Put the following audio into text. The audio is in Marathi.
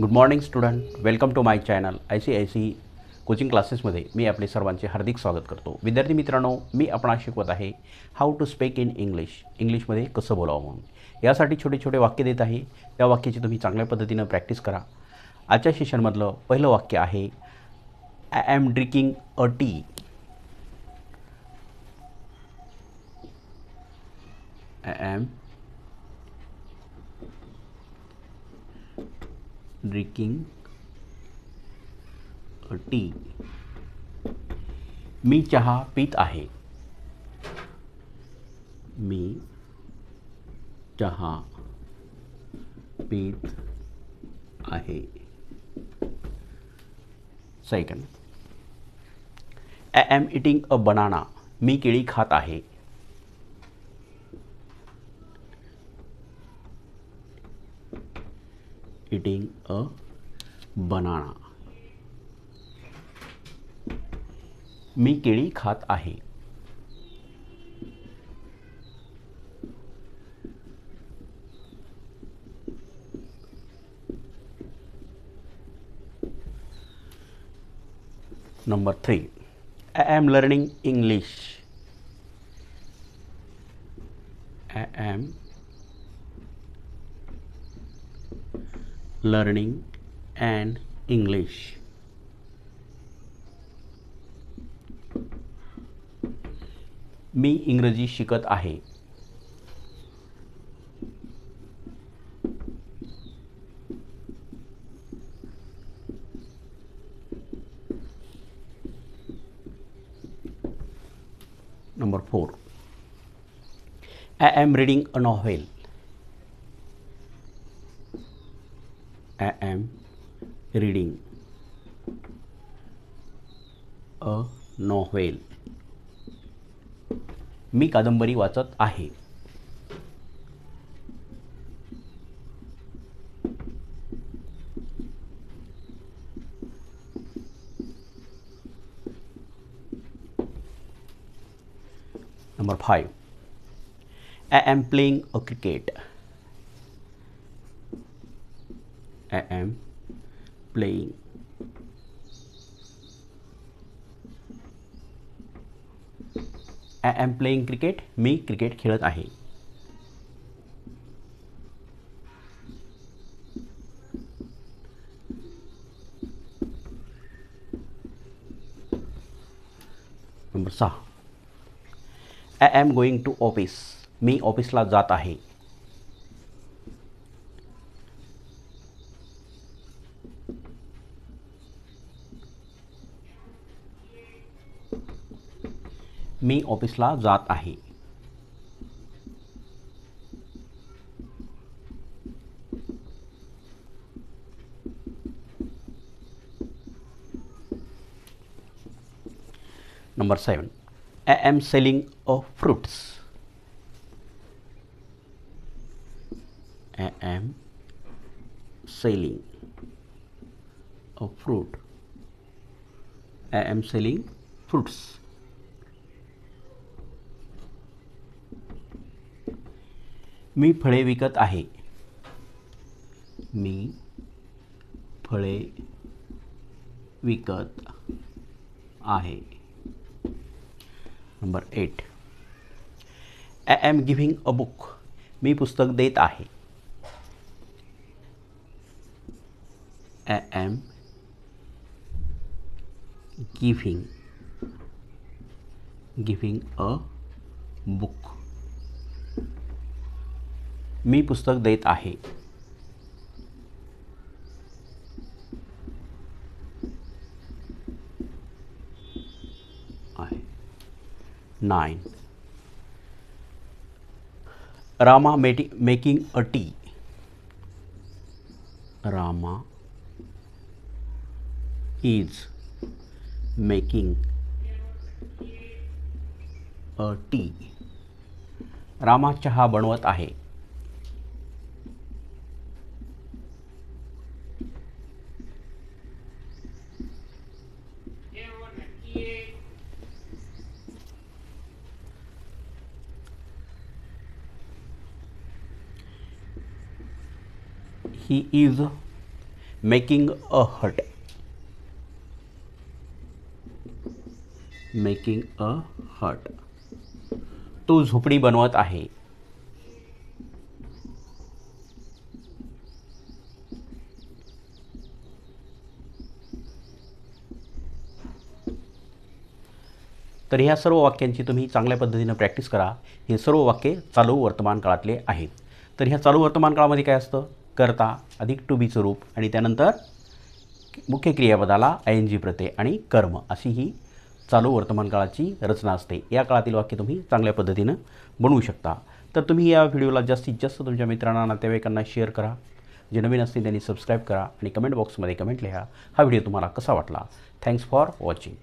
Good morning student welcome to my channel I C I C coaching क्लासेसमध्ये मी आपले सर्वांचे हार्दिक स्वागत करतो. विद्यार्थी मित्रांनो मी आपणास शिकवत आहे how to speak in English इंग्लिशमध्ये कसं बोलावं म्हणून. यासाठी छोटे छोटे वाक्य देत आहे. त्या वाक्याची तुम्ही चांगल्या पद्धतीनं प्रॅक्टिस करा. आजच्या सेशनमधलं पहिलं वाक्य आहे I am drinking a tea I am drinking tea. मी चहा पीत आहे. मी चहा पीत आहे. Second I am eating a banana मी केळी खात आहे. इटिंग अ बनाना मी केळी खात आहे. Number three I am learning English I am learning and English मी इंग्रजी शिकत आहे. Number four I am reading a novel I am reading a novel मी कादंबरी वाचत आहे. Number five I am playing a cricket I am playing I am playing cricket me cricket खेळत आहे. नंबर सहा. I am going to office मी ऑफिसला जात आहे. मी ऑफिसला जात आहे. Number seven I am selling a fruits I am selling a fruit I am selling fruits मी फळे विकत आहे. मी फळे विकत आहे. Number eight I am giving a book मी पुस्तक देत आहे. I am giving giving a book मी पुस्तक देत आहे. Nine Rama मेटी making a tea. Rama is making a tea Rama चहा बनवत आहे. He is making a hut making a hut तो झोपडी बनवत आहे. तर ह्या सर्व वाक्यांची तुम्ही चांगल्या पद्धतीनं प्रॅक्टिस करा. हे सर्व वाक्ये चालू वर्तमान काळातले आहेत. तर ह्या चालू वर्तमान काळामध्ये काय असतं? करता अधिक टू बीचं रूप आणि त्यानंतर मुख्य क्रियापदाला आय एन जी प्रत्यय आणि कर्म अशी ही चालू वर्तमान काळाची रचना असते. या काळातील वाक्य तुम्ही चांगल्या पद्धतीनं बनवू शकता. तर तुम्ही या व्हिडिओला जास्तीत जास्त तुमच्या मित्रांना नातेवाईकांना शेअर करा. जे नवीन असतील त्यांनी सबस्क्राईब करा आणि कमेंट बॉक्समध्ये कमेंट लिहा. हा व्हिडिओ तुम्हाला कसा वाटला? Thanks for watching